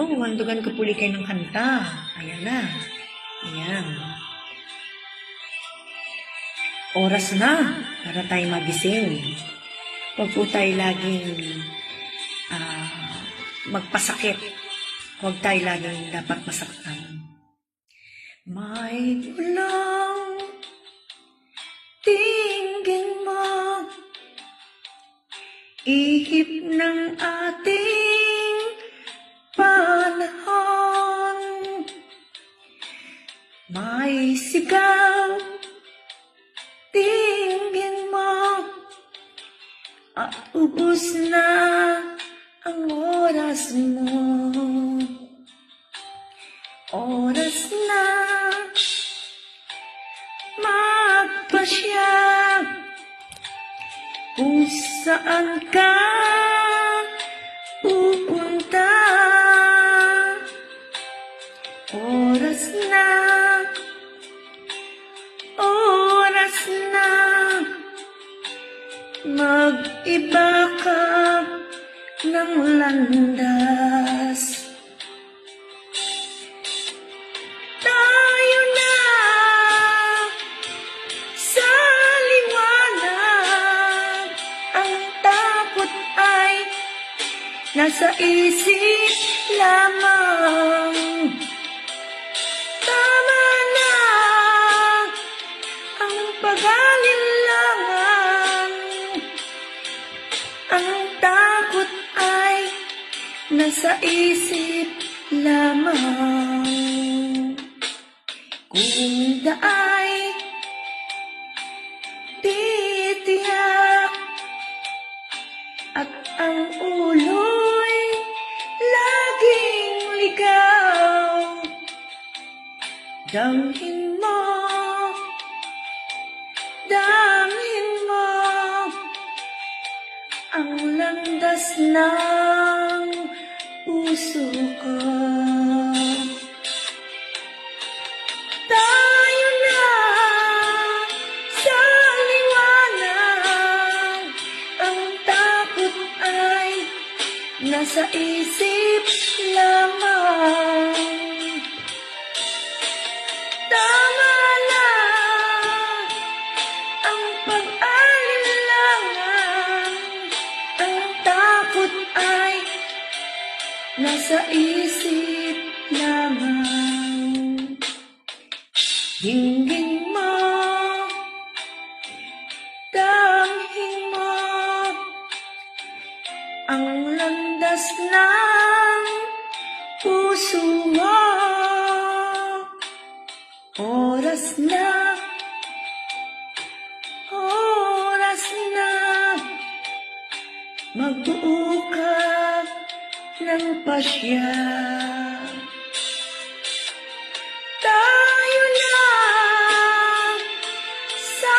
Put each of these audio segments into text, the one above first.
Oh, handugan ko puli kayo ng kanta. Ayan na. Ayan. Oras na para tayo magising. Huwag po tayo laging ah, magpasakit. Huwag tayo laging dapat masaktan. May ulang tingin mo ihip ng ating may sigaw tingin mo. At ubus na ang oras mo. Oras na magpasya. Kung saan ka pupunta mag-iba ka ng landas. Tayo na sa liwanag. Ang takot ay nasa isip lamang. Tama na ang pag-alinlangan nasa isip lamang. Kung daay titiyak at ang ulo'y laging ligaw damhin mo damhin mo ang landas ng puso tayo na sa ang takot ay nasa isip lamang nasa isip lamang. Dinggin mo, damhin mo. Ang landas ng puso mo. Oras na, oras na, magbuo ng pasya. Tayo na sa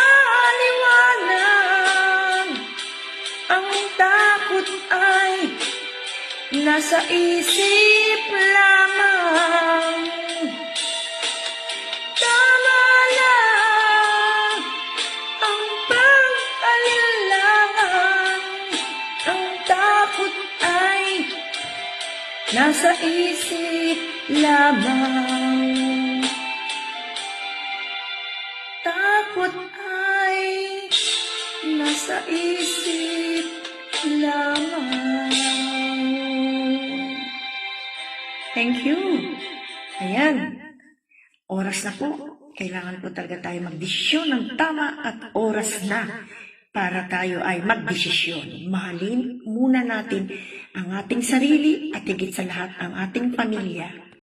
liwanag Ang takot ay nasa isip lamang nasa isip lamang Takot ay nasa isip lamang. Thank you. Ayan. Oras na po. Kailangan po talaga tayo magdesisyon ng tama at oras na para tayo ay magdesisyon. Mahalin muna natin ang ating sarili at higit sa lahat ang ating pamilya